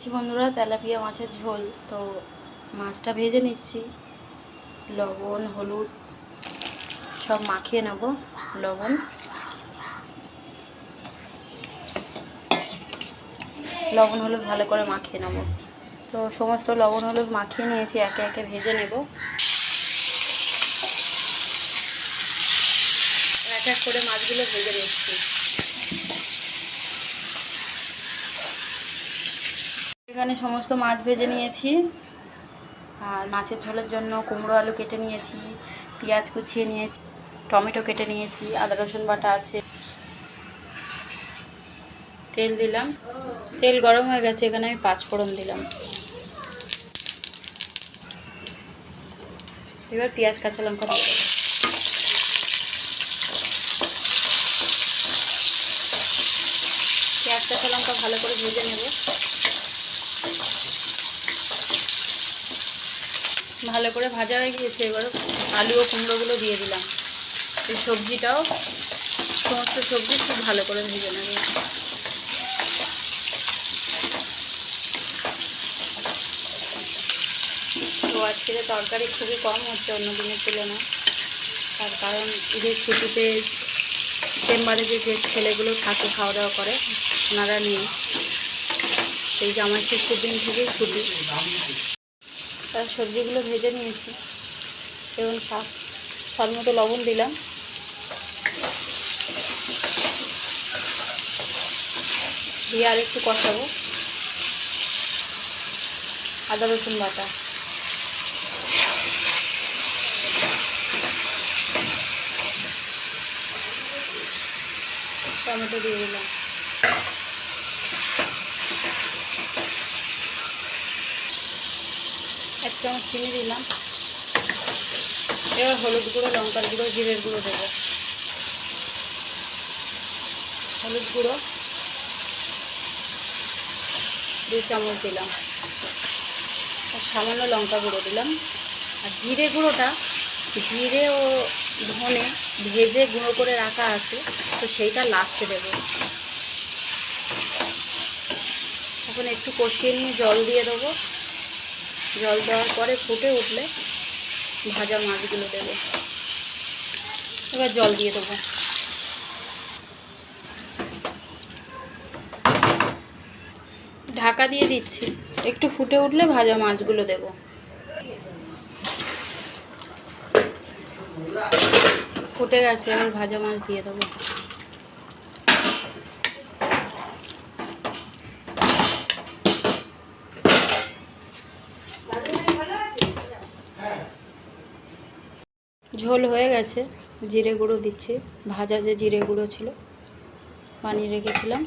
দিচ্ছি বন্ধুরা, তেলাপিয়া মাছের ঝোল। তো মাছটা ভেজে নিচ্ছি। লবণ, হলুদ, সব মাখিয়ে নেব, লবণ। লবণ, হলুদ ভালো করে মাখিয়ে নেব। তো সমস্ত লবণ, হলুদ মাখিয়ে নিয়েছি, একে একে ভেজে নেব। এক এক করে মাছগুলো ভেজে নিচ্ছি। এখানে সমস্ত মাছ ভেজে নিয়েছি। আর মাছের ঝোলের জন্য কুমড়ো আলু কেটে নিয়েছি, পেঁয়াজ কুচিয়ে নিয়েছি, টমেটো কেটে নিয়েছি, আদা রসুন বাটা আছে। তেল দিলাম। তেল গরম হয়ে গেছে, এখানে আমি পাঁচ ফোড়ন দিলাম। এবার পেঁয়াজ, কাঁচা লঙ্কা পেঁয়াজ, কাঁচা লঙ্কা ভালো করে ভেজে নেব। ভালো করে ভাজা হয়ে গিয়েছে, এবার আলু ও কুমড়োগুলো দিয়ে দিলাম। এই সবজিটাও, সমস্ত সবজি খুব ভালো করে ভেজে নেবে। তো আজকে তরকারি খুবই কম হচ্ছে অন্য দিনের তুলনায়। তার কারণ ঈদের ছুটিতে চেম্বারে যে যে ছেলেগুলো থাকে খাওয়া দাওয়া করে, ওনারা নেই। সেই জামাই ষষ্ঠীর দিন থেকেই ছুটি। তার সবজিগুলো ভেজে নিয়েছি এবং স্বাদ স্বাদ মতো লবণ দিলাম। দিয়ে আর একটু কষাবো। আদা, রসুন বাটা। টমেটো দিয়ে দিলাম। এক চামচ চিনি দিলাম। এবার হলুদ গুঁড়ো, লঙ্কার গুঁড়ো, জিরের গুঁড়ো দেবো। হলুদ গুঁড়ো দু চামচ দিলাম। আর সামান্য লঙ্কা গুঁড়ো দিলাম। আর জিরে গুঁড়োটা, জিরে ও ধনে ভেজে গুঁড়ো করে রাখা আছে, তো সেইটা লাস্টে দেবো। এখন একটু কষিয়ে নিয়ে জল দিয়ে দেবো। জল দেওয়ার পরে ফুটে উঠলে ভাজা মাছগুলো দেবো। এবার জল দিয়ে দেবো। ঢাকা দিয়ে দিচ্ছি। একটু ফুটে উঠলে ভাজা মাছগুলো দেবো। ফুটে গেছে, এবার ভাজা মাছ দিয়ে দেবো। ঝোল হয়ে গেছে জিরে গুঁড়ো দিচ্ছি। ভাজা যে জিরে গুঁড়ো ছিল বানিয়ে রেখেছিলাম।